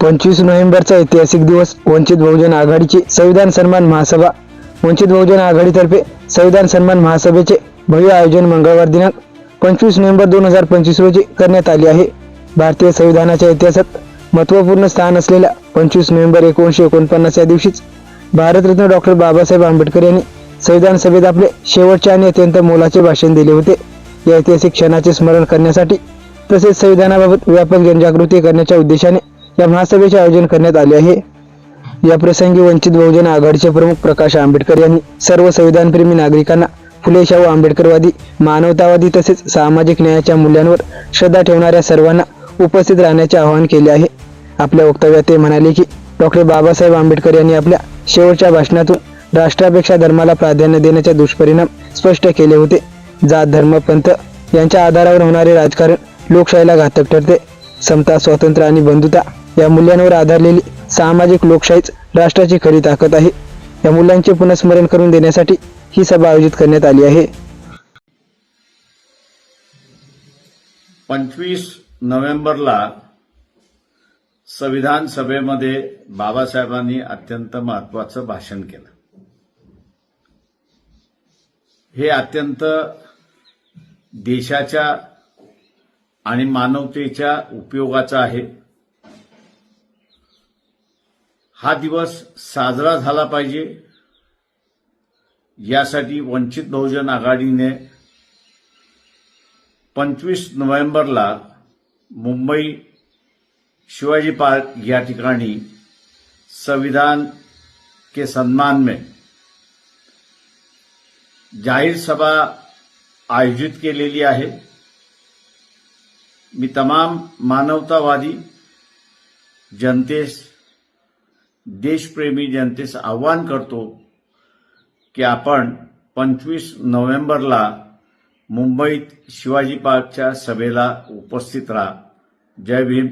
पंचवीस नोव्हेंबरचा ऐतिहासिक दिवस वंचित बहुजन आघाडीची संविधान सन्मान महासभा. वंचित बहुजन आघाडीतर्फे संविधान सन्मान महासभेचे भव्य आयोजन मंगळवार दिनांक पंचवीस नोव्हेंबर दोन हजार पंचवीस रोजी करण्यात आले आहे. भारतीय संविधानाच्या इतिहासात महत्त्वपूर्ण स्थान असलेल्या पंचवीस नोव्हेंबर एकोणीसशे एकोणपन्नास या दिवशीच भारतरत्न डॉक्टर बाबासाहेब आंबेडकर यांनी संविधान सभेत आपले शेवटचे आणि अत्यंत मोलाचे भाषण दिले होते. या ऐतिहासिक क्षणाचे स्मरण करण्यासाठी तसेच संविधानाबाबत व्यापक जनजागृती करण्याच्या उद्देशाने या महासभेचे आयोजन करण्यात आले आहे. या प्रसंगी वंचित बहुजन आघाडीचे प्रमुख प्रकाश आंबेडकर यांनी सर्व संविधानप्रेमी नागरिकांना फुले शाहू आंबेडकरवादी मानवतावादी तसेच सामाजिक न्यायाच्या मूल्यांवर श्रद्धा ठेवणाऱ्या सर्वांना उपस्थित राहण्याचे आवाहन केले आहे. आपल्या वक्तव्यात ते म्हणाले की डॉक्टर बाबासाहेब आंबेडकर यांनी आपल्या शेवटच्या भाषणातून राष्ट्रापेक्षा धर्माला प्राधान्य देण्याचे दुष्परिणाम स्पष्ट केले होते. जात धर्म पंथ यांच्या आधारावर होणारे राजकारण लोकशाहीला घातक ठरते. समता स्वातंत्र्य आणि बंधुता या मूल्यांवर आधारलेली सामाजिक लोकशाहीच राष्ट्राची खरी ताकद आहे. या मुलांचे पुनस्मरण करून देण्यासाठी ही सभा आयोजित करण्यात आली आहे. पंचवीस नोव्हेंबरला संविधान सभेमध्ये बाबासाहेबांनी अत्यंत महत्वाचं भाषण केलं. हे अत्यंत देशाच्या आणि मानवतेच्या उपयोगाचं आहे. हा दिवस साजरा झाला पाहिजे. यासाठी वंचित बहुजन आघाडीने पंचवीस नोव्हेंबरला मुंबई शिवाजी पार्क या ठिकाणी संविधान के सम्मान में जाहीर सभा आयोजित केलेली आहे. मी तमाम मानवतावादी जनतेस देशप्रेमी जनतेस आव्हान करतो की आपण पंचवीस नोव्हेंबरला मुंबईत शिवाजी पार्कच्या सभेला उपस्थित राहा. जय भीम.